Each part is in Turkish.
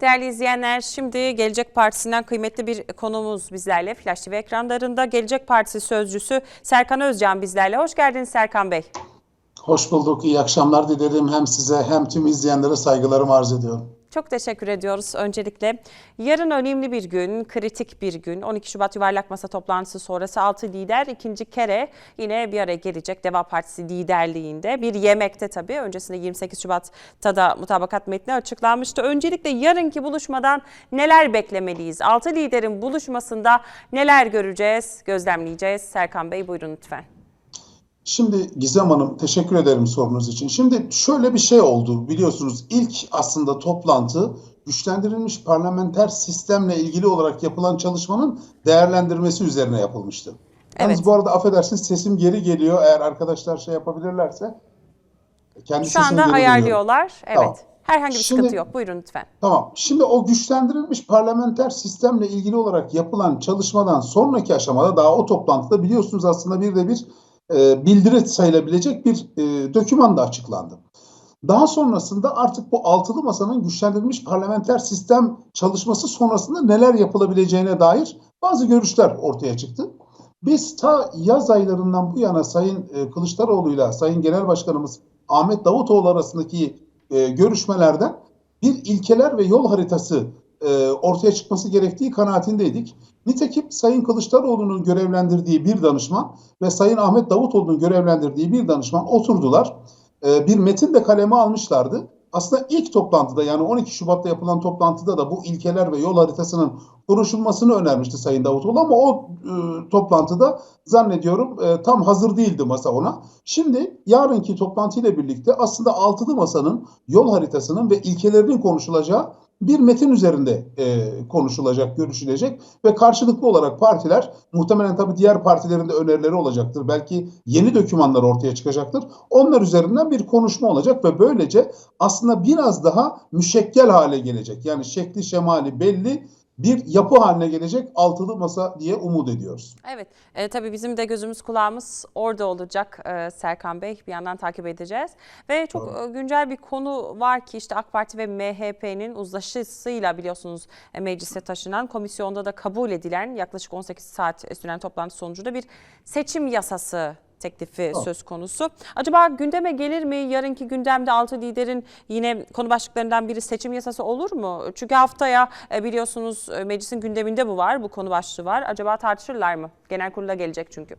Değerli izleyenler şimdi Gelecek Partisi'nden kıymetli bir konuğumuz bizlerle. Flash TV ekranlarında Gelecek Partisi sözcüsü Serkan Özcan bizlerle. Hoş geldiniz Serkan Bey. Hoş bulduk. İyi akşamlar dilerim. Hem size hem tüm izleyenlere saygılarımı arz ediyorum. Çok teşekkür ediyoruz öncelikle. Yarın önemli bir gün, kritik bir gün. 12 Şubat Yuvarlak Masa toplantısı sonrası 6 lider ikinci kere yine bir araya gelecek Deva Partisi liderliğinde. Bir yemekte tabii. Öncesinde 28 Şubat'ta da mutabakat metni açıklanmıştı. Öncelikle yarınki buluşmadan neler beklemeliyiz? 6 liderin buluşmasında neler göreceğiz, gözlemleyeceğiz? Serkan Bey buyurun lütfen. Şimdi Gizem Hanım teşekkür ederim sorunuz için. Şimdi şöyle bir şey oldu biliyorsunuz ilk aslında toplantı güçlendirilmiş parlamenter sistemle ilgili olarak yapılan çalışmanın değerlendirmesi üzerine yapılmıştı. Yalnız Evet. bu arada affedersiniz sesim geri geliyor eğer arkadaşlar şey yapabilirlerse. Kendi Şu anda ayarlıyorlar. Evet. Tamam. Herhangi bir Şimdi- sıkıntı yok. Buyurun lütfen. Tamam. Şimdi o güçlendirilmiş parlamenter sistemle ilgili olarak yapılan çalışmadan sonraki aşamada daha o toplantıda biliyorsunuz aslında bir de bir e, sayılabilecek bir e, doküman da açıklandı. Daha sonrasında artık bu altılı masanın güçlendirilmiş parlamenter sistem çalışması sonrasında neler yapılabileceğine dair bazı görüşler ortaya çıktı. Biz ta yaz aylarından bu yana Sayın e, Kılıçdaroğlu'yla Sayın Genel Başkanımız Ahmet Davutoğlu arasındaki e, görüşmelerden bir ilkeler ve yol haritası e, ortaya çıkması gerektiği kanaatindeydik. Nitekim Sayın Kılıçdaroğlu'nun görevlendirdiği bir danışman ve Sayın Ahmet Davutoğlu'nun görevlendirdiği bir danışman oturdular. E, bir metin de kaleme almışlardı. Aslında ilk toplantıda yani 12 Şubat'ta yapılan toplantıda da bu ilkeler ve yol haritasının konuşulmasını önermişti Sayın Davutoğlu ama o e, toplantıda zannediyorum e, tam hazır değildi masa ona. Şimdi yarınki toplantıyla birlikte aslında altılı masanın yol haritasının ve ilkelerinin konuşulacağı bir metin üzerinde e, konuşulacak, görüşülecek ve karşılıklı olarak partiler muhtemelen tabii diğer partilerin de önerileri olacaktır. Belki yeni dokümanlar ortaya çıkacaktır. Onlar üzerinden bir konuşma olacak ve böylece aslında biraz daha müşekkel hale gelecek. Yani şekli şemali belli bir yapı haline gelecek altılı masa diye umut ediyoruz. Evet, e, tabii bizim de gözümüz kulağımız orada olacak e, Serkan Bey. Bir yandan takip edeceğiz. Ve çok e, güncel bir konu var ki işte AK Parti ve MHP'nin uzlaşısıyla biliyorsunuz e, meclise taşınan komisyonda da kabul edilen yaklaşık 18 saat süren toplantı sonucunda bir seçim yasası teklifi Oh. söz konusu. Acaba gündeme gelir mi? Yarınki gündemde altı liderin yine konu başlıklarından biri seçim yasası olur mu? Çünkü haftaya e, biliyorsunuz e, meclisin gündeminde bu var, bu konu başlığı var. Acaba tartışırlar mı? Genel kurula gelecek çünkü.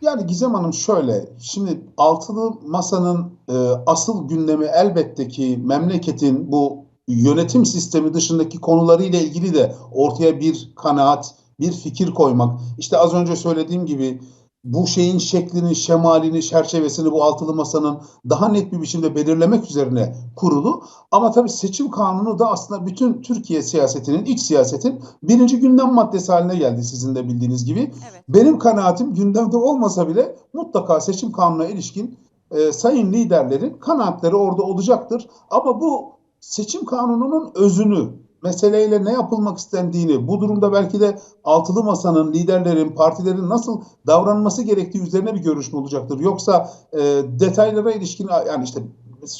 Yani Gizem Hanım şöyle, şimdi altılı masanın e, asıl gündemi elbette ki memleketin bu yönetim sistemi dışındaki konularıyla ilgili de ortaya bir kanaat, bir fikir koymak. İşte az önce söylediğim gibi bu şeyin şeklini, şemalini, çerçevesini bu altılı masanın daha net bir biçimde belirlemek üzerine kurulu. Ama tabii seçim kanunu da aslında bütün Türkiye siyasetinin, iç siyasetin birinci gündem maddesi haline geldi sizin de bildiğiniz gibi. Evet. Benim kanaatim gündemde olmasa bile mutlaka seçim kanununa ilişkin e, sayın liderlerin kanaatleri orada olacaktır. Ama bu seçim kanununun özünü, meseleyle ne yapılmak istendiğini, bu durumda belki de altılı masanın, liderlerin, partilerin nasıl davranması gerektiği üzerine bir görüşme olacaktır. Yoksa e, detaylara ilişkin yani işte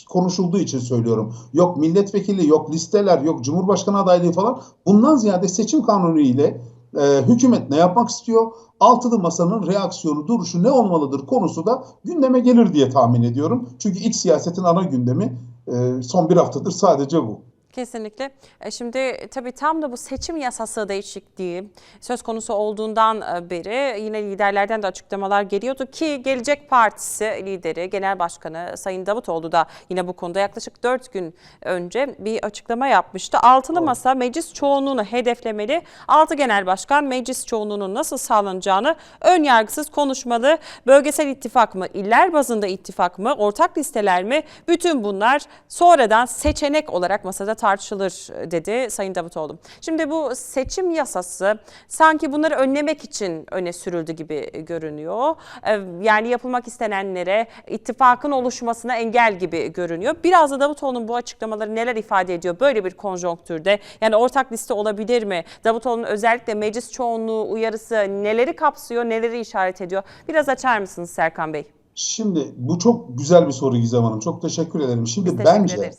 konuşulduğu için söylüyorum. Yok milletvekili, yok listeler, yok cumhurbaşkanı adaylığı falan. Bundan ziyade seçim kanunu ile e, hükümet ne yapmak istiyor? Altılı masanın reaksiyonu, duruşu ne olmalıdır konusu da gündeme gelir diye tahmin ediyorum. Çünkü iç siyasetin ana gündemi e, son bir haftadır sadece bu. Kesinlikle. E, Şimdi tabii tam da bu seçim yasası değişikliği söz konusu olduğundan e, beri yine liderlerden de açıklamalar geliyordu ki Gelecek Partisi lideri, Genel Başkanı Sayın Davutoğlu da yine bu konuda yaklaşık 4 gün önce bir açıklama yapmıştı. Altılı Masa meclis çoğunluğunu hedeflemeli. 6 Genel Başkan meclis çoğunluğunun nasıl sağlanacağını ön yargısız konuşmalı. Bölgesel ittifak mı, iller bazında ittifak mı, ortak listeler mi? Bütün bunlar sonradan seçenek olarak masada tartışılır dedi Sayın Davutoğlu. Şimdi bu seçim yasası sanki bunları önlemek için öne sürüldü gibi görünüyor. Ee, Yani yapılmak istenenlere ittifakın oluşmasına engel gibi görünüyor. Biraz da Davutoğlu'nun bu açıklamaları neler ifade ediyor böyle bir konjonktürde? Yani ortak liste olabilir mi? Davutoğlu'nun özellikle meclis çoğunluğu uyarısı neleri kapsıyor, neleri işaret ediyor? Biraz açar mısınız Serkan Bey? Şimdi bu çok güzel bir soru Gizem Hanım. Çok teşekkür ederim. Şimdi Biz teşekkür bence ederiz.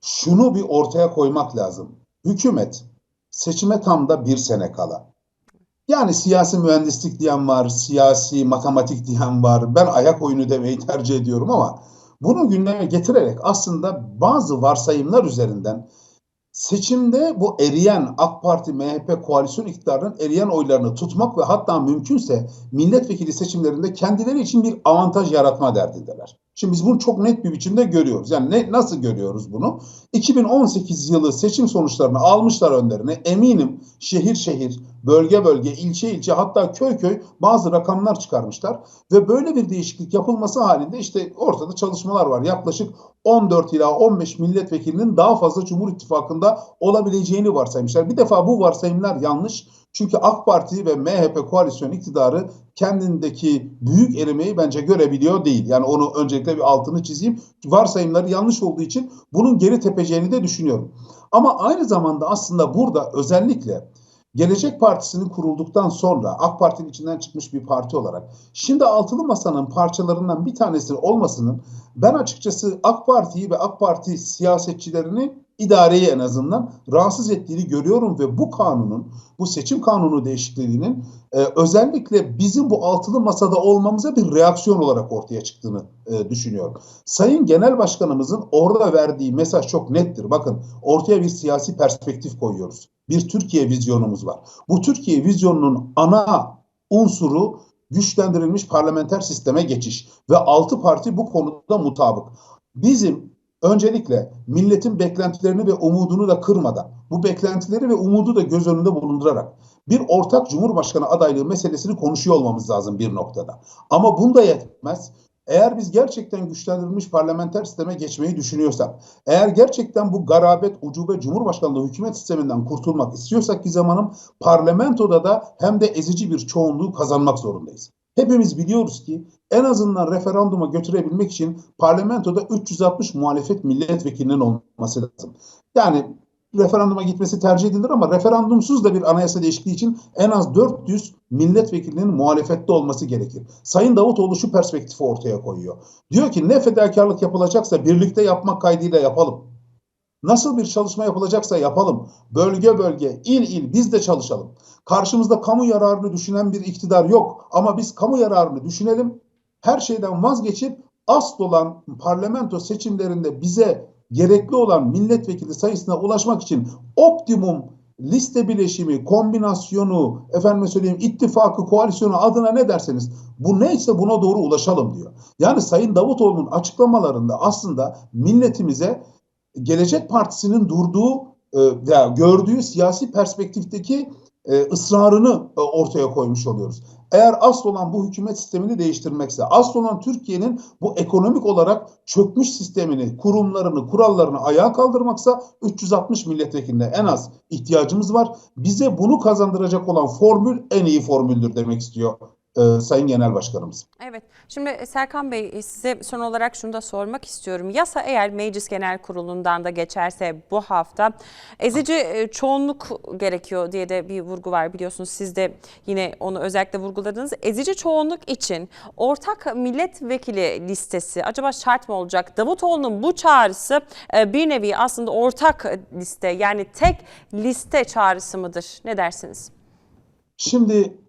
Şunu bir ortaya koymak lazım. hükümet seçime tam da bir sene kala. Yani siyasi mühendislik diyen var, siyasi matematik diyen var. Ben ayak oyunu demeyi tercih ediyorum ama bunu gündeme getirerek aslında bazı varsayımlar üzerinden seçimde bu eriyen AK Parti, MHP koalisyon iktidarının eriyen oylarını tutmak ve hatta mümkünse milletvekili seçimlerinde kendileri için bir avantaj yaratma derdindeler. Şimdi biz bunu çok net bir biçimde görüyoruz. Yani ne, nasıl görüyoruz bunu? 2018 yılı seçim sonuçlarını almışlar önlerine. Eminim şehir şehir, bölge bölge, ilçe ilçe hatta köy köy bazı rakamlar çıkarmışlar. Ve böyle bir değişiklik yapılması halinde işte ortada çalışmalar var. Yaklaşık 14 ila 15 milletvekilinin daha fazla Cumhur İttifakı'nda olabileceğini varsaymışlar. Bir defa bu varsayımlar yanlış. Çünkü AK Parti ve MHP koalisyon iktidarı kendindeki büyük erimeyi bence görebiliyor değil. Yani onu öncelikle bir altını çizeyim. Varsayımları yanlış olduğu için bunun geri tepeceğini de düşünüyorum. Ama aynı zamanda aslında burada özellikle Gelecek Partisi'nin kurulduktan sonra AK Parti'nin içinden çıkmış bir parti olarak şimdi altılı masanın parçalarından bir tanesi olmasının ben açıkçası AK Parti'yi ve AK Parti siyasetçilerini idareyi en azından rahatsız ettiğini görüyorum ve bu kanunun, bu seçim kanunu değişikliğinin e, özellikle bizim bu altılı masada olmamıza bir reaksiyon olarak ortaya çıktığını e, düşünüyorum. Sayın Genel Başkanımızın orada verdiği mesaj çok nettir. Bakın ortaya bir siyasi perspektif koyuyoruz. Bir Türkiye vizyonumuz var. Bu Türkiye vizyonunun ana unsuru güçlendirilmiş parlamenter sisteme geçiş ve altı parti bu konuda mutabık. Bizim öncelikle milletin beklentilerini ve umudunu da kırmadan, bu beklentileri ve umudu da göz önünde bulundurarak bir ortak cumhurbaşkanı adaylığı meselesini konuşuyor olmamız lazım bir noktada. Ama bunda yetmez. Eğer biz gerçekten güçlendirilmiş parlamenter sisteme geçmeyi düşünüyorsak, eğer gerçekten bu garabet, ucube cumhurbaşkanlığı hükümet sisteminden kurtulmak istiyorsak ki zamanım parlamentoda da hem de ezici bir çoğunluğu kazanmak zorundayız. Hepimiz biliyoruz ki en azından referanduma götürebilmek için parlamentoda 360 muhalefet milletvekilinin olması lazım. Yani referanduma gitmesi tercih edilir ama referandumsuz da bir anayasa değişikliği için en az 400 milletvekilinin muhalefette olması gerekir. Sayın Davutoğlu şu perspektifi ortaya koyuyor. Diyor ki ne fedakarlık yapılacaksa birlikte yapmak kaydıyla yapalım. Nasıl bir çalışma yapılacaksa yapalım. Bölge bölge, il il biz de çalışalım. Karşımızda kamu yararını düşünen bir iktidar yok ama biz kamu yararını düşünelim. Her şeyden vazgeçip asıl olan parlamento seçimlerinde bize gerekli olan milletvekili sayısına ulaşmak için optimum liste bileşimi, kombinasyonu, efendime söyleyeyim ittifakı, koalisyonu adına ne derseniz bu neyse buna doğru ulaşalım diyor. Yani Sayın Davutoğlu'nun açıklamalarında aslında milletimize Gelecek Partisi'nin durduğu veya gördüğü siyasi perspektifteki e, ısrarını e, ortaya koymuş oluyoruz. Eğer asıl olan bu hükümet sistemini değiştirmekse, asıl olan Türkiye'nin bu ekonomik olarak çökmüş sistemini, kurumlarını, kurallarını ayağa kaldırmaksa 360 milletvekiline en az ihtiyacımız var. Bize bunu kazandıracak olan formül en iyi formüldür demek istiyor e, Sayın Genel Başkanımız. Evet. Şimdi Serkan Bey size son olarak şunu da sormak istiyorum. Yasa eğer Meclis Genel Kurulu'ndan da geçerse bu hafta ezici e, çoğunluk gerekiyor diye de bir vurgu var biliyorsunuz. Siz de yine onu özellikle vurguladınız. Ezici çoğunluk için ortak milletvekili listesi acaba şart mı olacak? Davutoğlu'nun bu çağrısı e, bir nevi aslında ortak liste yani tek liste çağrısı mıdır? Ne dersiniz? Şimdi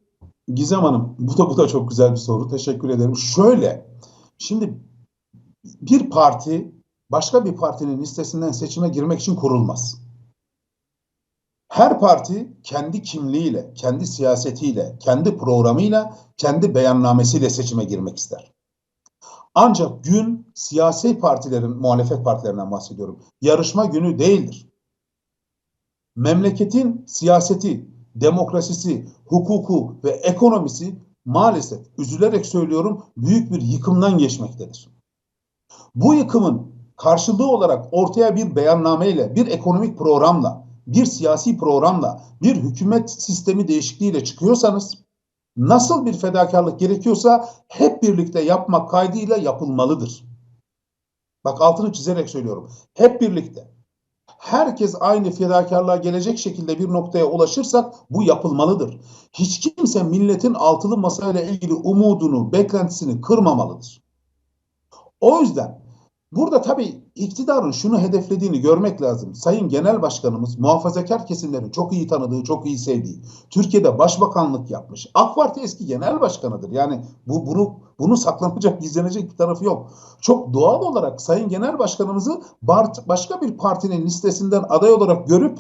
Gizem Hanım, bu da bu da çok güzel bir soru. Teşekkür ederim. Şöyle, şimdi bir parti başka bir partinin listesinden seçime girmek için kurulmaz. Her parti kendi kimliğiyle, kendi siyasetiyle, kendi programıyla, kendi beyannamesiyle seçime girmek ister. Ancak gün siyasi partilerin, muhalefet partilerinden bahsediyorum, yarışma günü değildir. Memleketin siyaseti, demokrasisi, hukuku ve ekonomisi maalesef üzülerek söylüyorum büyük bir yıkımdan geçmektedir. Bu yıkımın karşılığı olarak ortaya bir beyannameyle, bir ekonomik programla, bir siyasi programla, bir hükümet sistemi değişikliğiyle çıkıyorsanız nasıl bir fedakarlık gerekiyorsa hep birlikte yapmak kaydıyla yapılmalıdır. Bak altını çizerek söylüyorum. Hep birlikte herkes aynı fedakarlığa gelecek şekilde bir noktaya ulaşırsak bu yapılmalıdır. Hiç kimse milletin altılı masayla ilgili umudunu, beklentisini kırmamalıdır. O yüzden Burada tabii iktidarın şunu hedeflediğini görmek lazım. Sayın Genel Başkanımız muhafazakar kesimlerin çok iyi tanıdığı, çok iyi sevdiği, Türkiye'de başbakanlık yapmış. AK Parti eski genel başkanıdır. Yani bu bunu bunu saklanacak, gizlenecek bir tarafı yok. Çok doğal olarak Sayın Genel Başkanımızı bar- başka bir partinin listesinden aday olarak görüp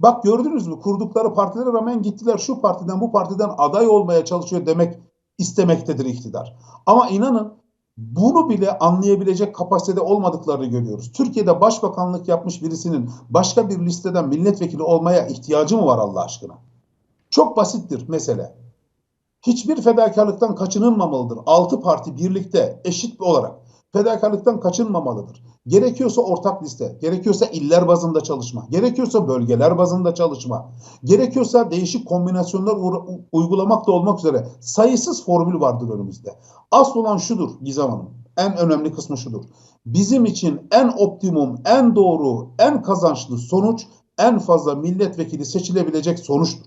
bak gördünüz mü kurdukları partilere rağmen gittiler şu partiden bu partiden aday olmaya çalışıyor demek istemektedir iktidar. Ama inanın bunu bile anlayabilecek kapasitede olmadıklarını görüyoruz. Türkiye'de başbakanlık yapmış birisinin başka bir listeden milletvekili olmaya ihtiyacı mı var Allah aşkına? Çok basittir mesele. Hiçbir fedakarlıktan kaçınılmamalıdır. Altı parti birlikte eşit olarak fedakarlıktan kaçınmamalıdır. Gerekiyorsa ortak liste, gerekiyorsa iller bazında çalışma, gerekiyorsa bölgeler bazında çalışma, gerekiyorsa değişik kombinasyonlar uygulamak da olmak üzere sayısız formül vardır önümüzde. Asıl olan şudur Gizem Hanım, en önemli kısmı şudur. Bizim için en optimum, en doğru, en kazançlı sonuç en fazla milletvekili seçilebilecek sonuçtur.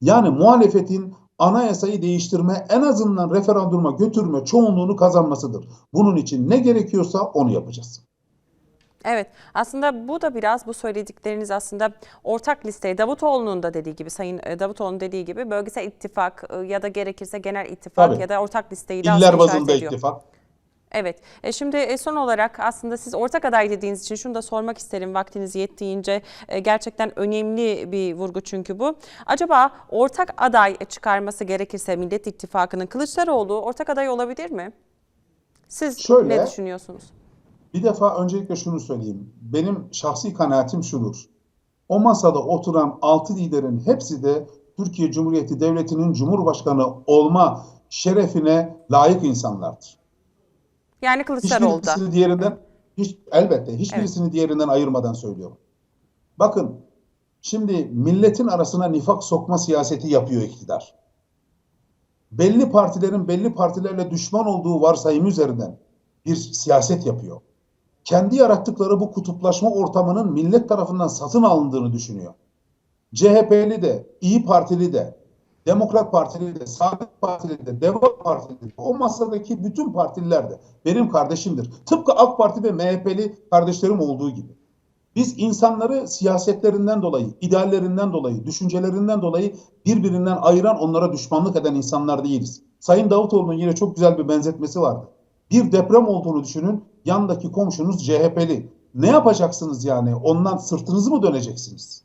Yani muhalefetin anayasayı değiştirme, en azından referanduma götürme çoğunluğunu kazanmasıdır. Bunun için ne gerekiyorsa onu yapacağız. Evet aslında bu da biraz bu söyledikleriniz aslında ortak listeye Davutoğlu'nun da dediği gibi Sayın e, Davutoğlu'nun dediği gibi bölgesel ittifak e, ya da gerekirse genel ittifak Tabii. ya da ortak listeyi de İller bazında ittifak. Evet. E şimdi e, son olarak aslında siz ortak aday dediğiniz için şunu da sormak isterim vaktiniz yettiğince. E, gerçekten önemli bir vurgu çünkü bu. Acaba ortak aday çıkarması gerekirse Millet İttifakı'nın Kılıçdaroğlu ortak aday olabilir mi? Siz Şöyle, ne düşünüyorsunuz? Bir defa öncelikle şunu söyleyeyim. Benim şahsi kanaatim şudur. O masada oturan altı liderin hepsi de Türkiye Cumhuriyeti Devleti'nin Cumhurbaşkanı olma şerefine layık insanlardır. Yani Kılıçdaroğlu da. Hiçbirisini diğerinden hiç elbette hiçbirisini diğerinden ayırmadan söylüyorum. Bakın şimdi milletin arasına nifak sokma siyaseti yapıyor iktidar. Belli partilerin belli partilerle düşman olduğu varsayım üzerinden bir siyaset yapıyor. Kendi yarattıkları bu kutuplaşma ortamının millet tarafından satın alındığını düşünüyor. CHP'li de, İyi Partili de, Demokrat Partili de, Saadet Partili de, Deva Partili de, o masadaki bütün partililer de benim kardeşimdir. Tıpkı AK Parti ve MHP'li kardeşlerim olduğu gibi. Biz insanları siyasetlerinden dolayı, ideallerinden dolayı, düşüncelerinden dolayı birbirinden ayıran, onlara düşmanlık eden insanlar değiliz. Sayın Davutoğlu'nun yine çok güzel bir benzetmesi vardı. Bir deprem olduğunu düşünün, yandaki komşunuz CHP'li. Ne yapacaksınız yani? Ondan sırtınızı mı döneceksiniz?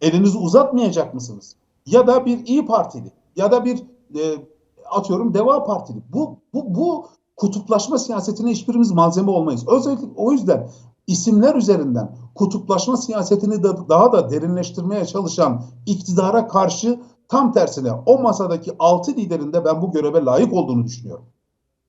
Elinizi uzatmayacak mısınız? Ya da bir İyi Partili ya da bir e, atıyorum Deva Partili. Bu bu bu kutuplaşma siyasetine hiçbirimiz malzeme olmayız. Özellikle o yüzden isimler üzerinden kutuplaşma siyasetini da, daha da derinleştirmeye çalışan iktidara karşı tam tersine o masadaki altı liderin de ben bu göreve layık olduğunu düşünüyorum.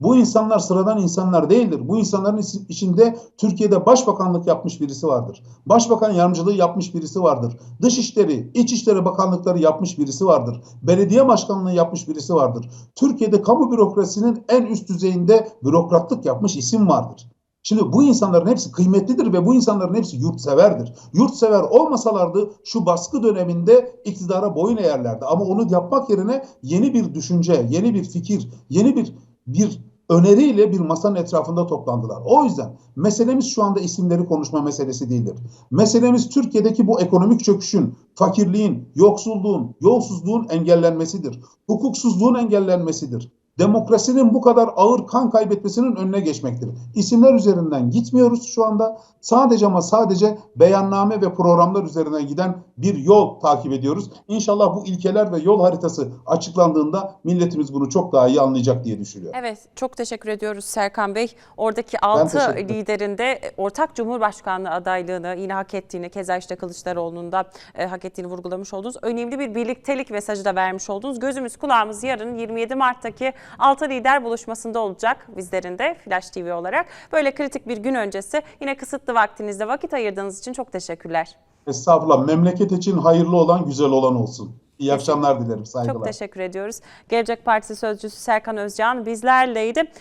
Bu insanlar sıradan insanlar değildir. Bu insanların içi- içinde Türkiye'de başbakanlık yapmış birisi vardır. Başbakan yardımcılığı yapmış birisi vardır. Dışişleri, İçişleri Bakanlıkları yapmış birisi vardır. Belediye başkanlığı yapmış birisi vardır. Türkiye'de kamu bürokrasinin en üst düzeyinde bürokratlık yapmış isim vardır. Şimdi bu insanların hepsi kıymetlidir ve bu insanların hepsi yurtseverdir. Yurtsever olmasalardı şu baskı döneminde iktidara boyun eğerlerdi. Ama onu yapmak yerine yeni bir düşünce, yeni bir fikir, yeni bir bir öneriyle bir masanın etrafında toplandılar. O yüzden meselemiz şu anda isimleri konuşma meselesi değildir. Meselemiz Türkiye'deki bu ekonomik çöküşün, fakirliğin, yoksulluğun, yolsuzluğun engellenmesidir. Hukuksuzluğun engellenmesidir. Demokrasinin bu kadar ağır kan kaybetmesinin önüne geçmektir. İsimler üzerinden gitmiyoruz şu anda. Sadece ama sadece beyanname ve programlar üzerinden giden bir yol takip ediyoruz. İnşallah bu ilkeler ve yol haritası açıklandığında milletimiz bunu çok daha iyi anlayacak diye düşünüyorum. Evet, çok teşekkür ediyoruz Serkan Bey. Oradaki altı teşekkür ederim. liderin de ortak Cumhurbaşkanlığı adaylığını yine hak ettiğini, keza işte Kılıçdaroğlu'nun da e, hak ettiğini vurgulamış oldunuz. Önemli bir birliktelik mesajı da vermiş oldunuz. Gözümüz kulağımız yarın 27 Mart'taki altı lider buluşmasında olacak bizlerin de Flash TV olarak. Böyle kritik bir gün öncesi yine kısıtlı vaktinizde vakit ayırdığınız için çok teşekkürler. Estağfurullah. Memleket için hayırlı olan güzel olan olsun. İyi akşamlar dilerim. Saygılar. Çok teşekkür ediyoruz. Gelecek Partisi Sözcüsü Serkan Özcan bizlerleydi.